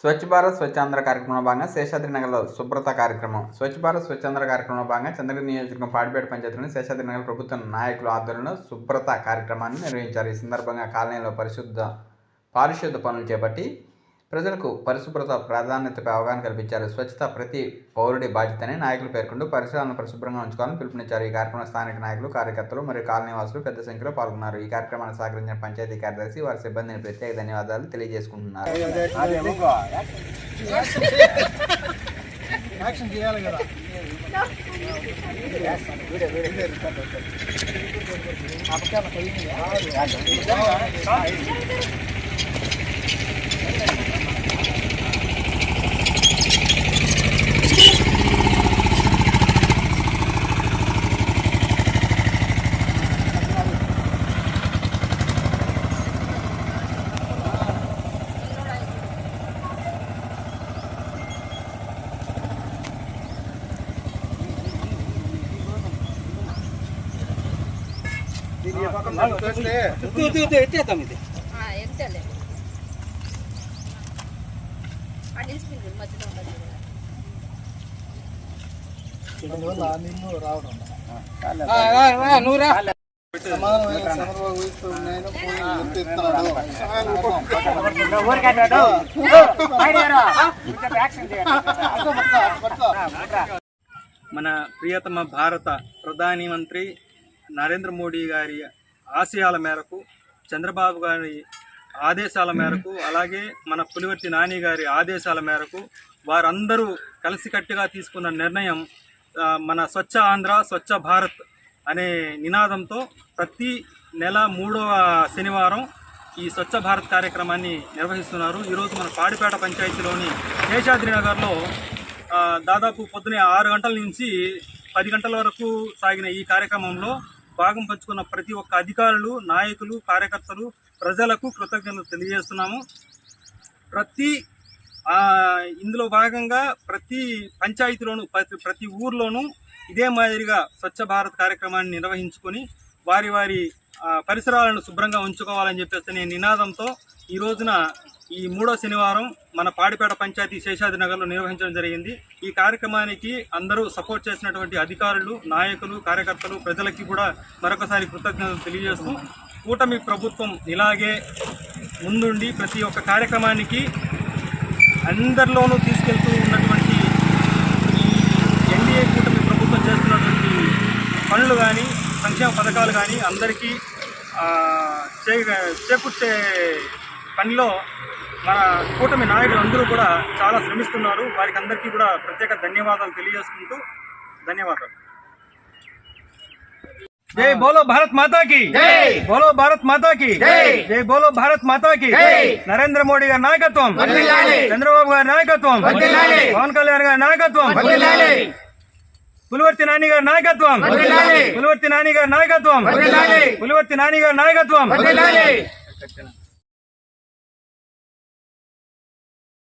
స్వచ్ఛ భారత్ స్వచ్ఛాంధ్ర కార్యక్రమంలో భాగంగా శేషాద్రి నగర్లో శుభ్రత కార్యక్రమం. స్వచ్ఛ భారత్ స్వచ్ఛాంధ్ర కార్యక్రమంలో భాగంగా చంద్రగిరి నియోజకవర్గం పాడిపేట పంచాయతీలోని శేషాద్రి నగర్ ప్రభుత్వ నాయకుల ఆధ్వర్యంలో శుభ్రత కార్యక్రమాన్ని నిర్వహించారు. ఈ సందర్భంగా కాలనీలో పరిశుద్ధ పారిశుద్ధ పనులు చేపట్టి ప్రజలకు పరిశుభ్రత ప్రాధాన్యతపై అవగాహన కల్పించారు. స్వచ్ఛత ప్రతి పౌరుడి బాధ్యతని నాయకులు పేర్కొంటూ పరిసరాలను పరిశుభ్రంగా ఉంచుకోవాలని పిలుపునిచ్చారు. ఈ కార్యక్రమంలో స్థానిక నాయకులు కార్యకర్తలు మరియు కాలనీ వాసులు పెద్ద సంఖ్యలో పాల్గొన్నారు. ఈ కార్యక్రమాన్ని సహకరించిన పంచాయతీ కార్యదర్శి వారి సిబ్బందిని ప్రత్యేక ధన్యవాదాలు తెలియజేసుకుంటున్నారు. యాక్షన్ చేయాలి కదా. ఆ ఉండదు మన ప్రియతమ భారత ప్రధాని మంత్రి నరేంద్ర మోడీ గారి ఆశయాల మేరకు చంద్రబాబు గారి ఆదేశాల మేరకు అలాగే మన పులివర్తి నాని గారి ఆదేశాల మేరకు వారందరూ కలిసికట్టుగా తీసుకున్న నిర్ణయం మన స్వచ్ఛ ఆంధ్ర స్వచ్ఛ భారత్ అనే నినాదంతో ప్రతి నెల మూడవ శనివారం ఈ స్వచ్ఛ భారత్ కార్యక్రమాన్ని నిర్వహిస్తున్నారు. ఈరోజు మన పాడిపేట పంచాయతీలోని శేషాద్రి నగర్లో దాదాపు పొద్దునే ఆరు గంటల నుంచి పది గంటల వరకు సాగిన ఈ కార్యక్రమంలో భాగం పంచుకున్న ప్రతి ఒక్క అధికారులు నాయకులు కార్యకర్తలు ప్రజలకు కృతజ్ఞతలు తెలియజేస్తున్నాము. ప్రతి ఇందులో భాగంగా ప్రతి పంచాయతీలోను ప్రతి ప్రతి ఊర్లోనూ ఇదే మాదిరిగా స్వచ్ఛ భారత్ కార్యక్రమాన్ని నిర్వహించుకొని వారి వారి పరిసరాలను శుభ్రంగా ఉంచుకోవాలని చెప్పేసి నేను నినాదంతో ఈ రోజున ఈ మూడో శనివారం మన పాడిపేట పంచాయతీ శేషాద్రి నగర్లో నిర్వహించడం జరిగింది. ఈ కార్యక్రమానికి అందరూ సపోర్ట్ చేసినటువంటి అధికారులు నాయకులు కార్యకర్తలు ప్రజలకి కూడా మరొకసారి కృతజ్ఞతలు తెలియజేస్తూ కూటమి ప్రభుత్వం ఇలాగే ముందుండి ప్రతి ఒక్క కార్యక్రమానికి అందరిలోనూ తీసుకెళ్తూ ఉన్నటువంటి ఈ ఎన్డీఏ కూటమి ప్రభుత్వం చేస్తున్నటువంటి పనులు కానీ సంక్షేమ పథకాలు కానీ అందరికీ చే చేకూర్చే పనిలో మన కూటమి నాయకులు అందరూ కూడా చాలా శ్రమిస్తున్నారు. వారికి అందరికీ కూడా ప్రత్యేక ధన్యవాదాలు తెలియజేసుకుంటూ ధన్యవాదాలు. జై బోలో భారత్ మాతా కి జై. బోలో భారత్ మాతా కి జై. జై బోలో భారత్ మాతా కి నరేంద్ర మోడీ గారి నాయకత్వం. చంద్రబాబు గారి నాయకత్వం. పవన్ కళ్యాణ్ గారి నాయకత్వం. పులివర్తి నాని గారి నాయకత్వం. పులివర్తి నాని గారి నాయకత్వం. పులివర్తి నాని గారి నాయకత్వం.